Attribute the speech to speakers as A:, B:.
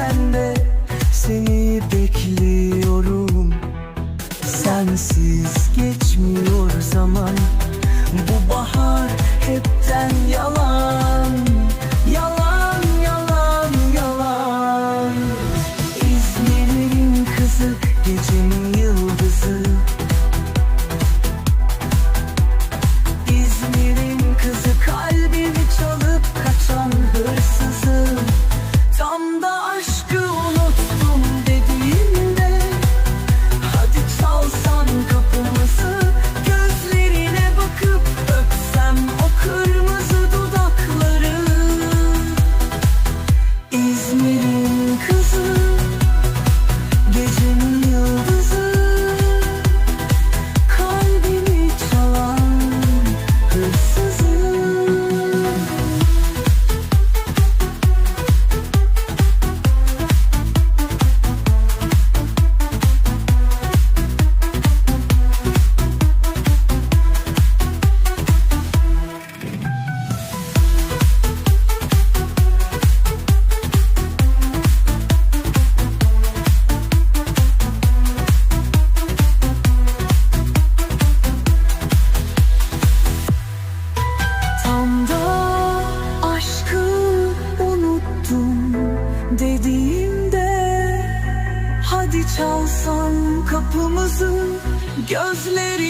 A: sende. Seni bekliyorum. Sensiz geçmiyor zaman. dediğimde Hadi çalsan kapımızı gözleri